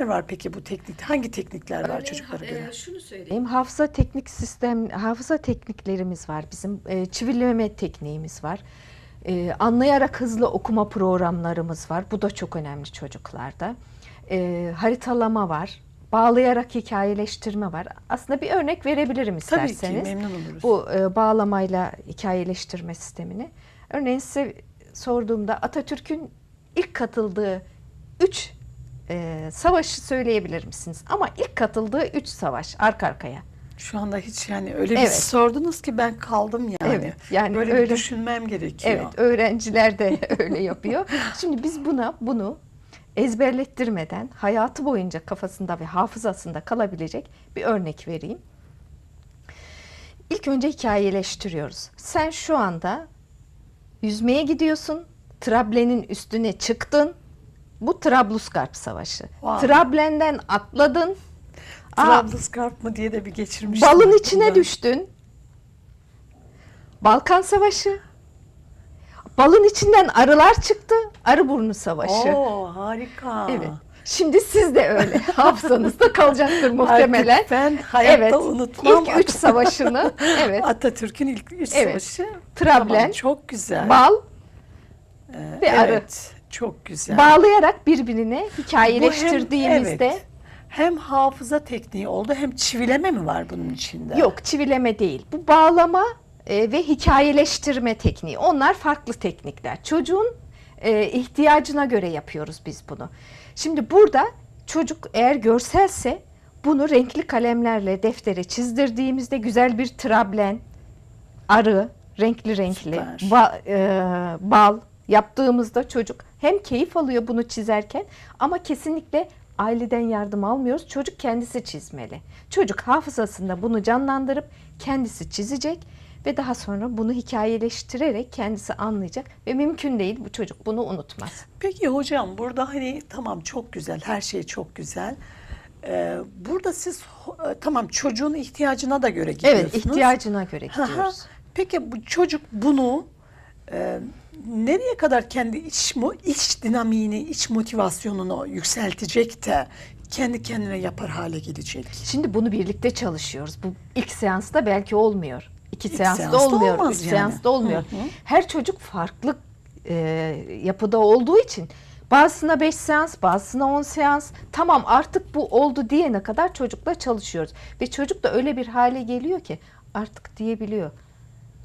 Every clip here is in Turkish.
Ne var peki bu teknik? Hangi teknikler var Örneğin, çocuklara e, göre? şunu söyleyeyim. Hafıza teknik sistem, hafıza tekniklerimiz var. Bizim e, çivileme tekniğimiz var. E, anlayarak hızlı okuma programlarımız var. Bu da çok önemli çocuklarda. E, haritalama var. Bağlayarak hikayeleştirme var. Aslında bir örnek verebilirim Tabii isterseniz. ki memnun oluruz. Bu e, bağlamayla hikayeleştirme sistemini. Örneğin size sorduğumda Atatürk'ün ilk katıldığı üç e, savaşı söyleyebilir misiniz? Ama ilk katıldığı üç savaş arka arkaya. Şu anda hiç yani öyle bir Evet. sordunuz ki ben kaldım yani. Evet, yani Böyle öyle- bir düşünmem gerekiyor. Evet, öğrenciler de öyle yapıyor. Şimdi biz buna bunu ezberlettirmeden hayatı boyunca kafasında ve hafızasında kalabilecek bir örnek vereyim. İlk önce hikayeleştiriyoruz. Sen şu anda yüzmeye gidiyorsun. Trablenin üstüne çıktın. Bu Trablusgarp Savaşı. Wow. Trablen'den atladın. Trablusgarp mı diye de bir geçirmiştim. balın içine aklımdan. düştün. Balkan Savaşı. Balın içinden arılar çıktı. Arıburnu Savaşı. Oo harika. Evet. Şimdi siz de öyle. Hafızanızda kalacaktır muhtemelen. Artık ben hayatta evet. unutmam. İlk üç savaşını. Evet. Atatürk'ün ilk üç Evet. savaşı. Trablen, Tamam, çok güzel. Bal Ee, ve arı. Çok güzel. bağlayarak birbirine Bu hem- hikayeleştirdiğimizde evet, hem hafıza tekniği oldu hem çivileme mi var bunun içinde? yok çivileme değil. Bu bağlama e, ve hikayeleştirme tekniği. Onlar farklı teknikler. Çocuğun e, ihtiyacına göre yapıyoruz biz bunu. Şimdi burada çocuk eğer görselse bunu renkli kalemlerle deftere çizdirdiğimizde güzel bir trablen, arı, renkli renkli, ba- e, bal yaptığımızda çocuk hem keyif alıyor bunu çizerken ama kesinlikle aileden yardım almıyoruz. Çocuk kendisi çizmeli. Çocuk hafızasında bunu canlandırıp kendisi çizecek ve daha sonra bunu hikayeleştirerek kendisi anlayacak ve mümkün değil bu çocuk bunu unutmaz. Peki hocam burada hani tamam çok güzel her şey çok güzel. Ee, burada siz e, tamam çocuğun ihtiyacına da göre gidiyorsunuz. Evet, ihtiyacına göre gidiyoruz. Peki bu çocuk bunu e, nereye kadar kendi iç mu iç dinamiğini, iç motivasyonunu yükseltecek de kendi kendine yapar hale gelecek? Şimdi bunu birlikte çalışıyoruz. Bu ilk seansta belki olmuyor. İki İlk seansta, seansta olmuyor. olmaz Üç yani. seansta olmuyor. Hı hı. Her çocuk farklı e, yapıda olduğu için bazısına 5 seans, bazısına 10 seans. Tamam artık bu oldu diyene kadar çocukla çalışıyoruz. Ve çocuk da öyle bir hale geliyor ki artık diyebiliyor.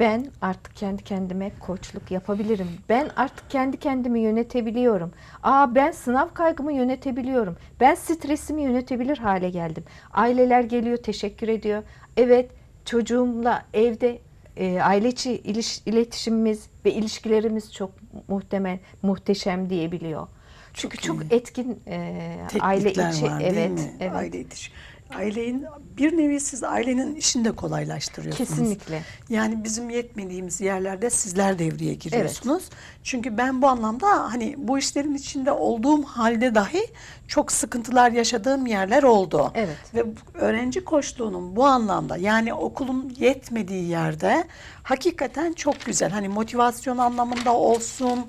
Ben artık kendi kendime koçluk yapabilirim. Ben artık kendi kendimi yönetebiliyorum. Aa ben sınav kaygımı yönetebiliyorum. Ben stresimi yönetebilir hale geldim. Aileler geliyor, teşekkür ediyor. Evet, çocuğumla evde e, aile içi iliş, iletişimimiz ve ilişkilerimiz çok muhtemel, muhteşem diyebiliyor. Çünkü Çok çok, etkin e, aile içi var evet, evet. Aile yetiş- Ailenin bir nevi siz ailenin işini de kolaylaştırıyorsunuz. Kesinlikle. Yani bizim yetmediğimiz yerlerde sizler devreye giriyorsunuz. Çünkü ben bu anlamda hani bu işlerin içinde olduğum halde dahi çok sıkıntılar yaşadığım yerler oldu. Evet. Ve öğrenci koçluğunun bu anlamda yani okulun yetmediği yerde hakikaten çok güzel. Hani motivasyon anlamında olsun,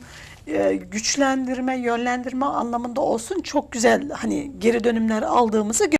e, güçlendirme, yönlendirme anlamında olsun çok güzel hani geri dönümler aldığımızı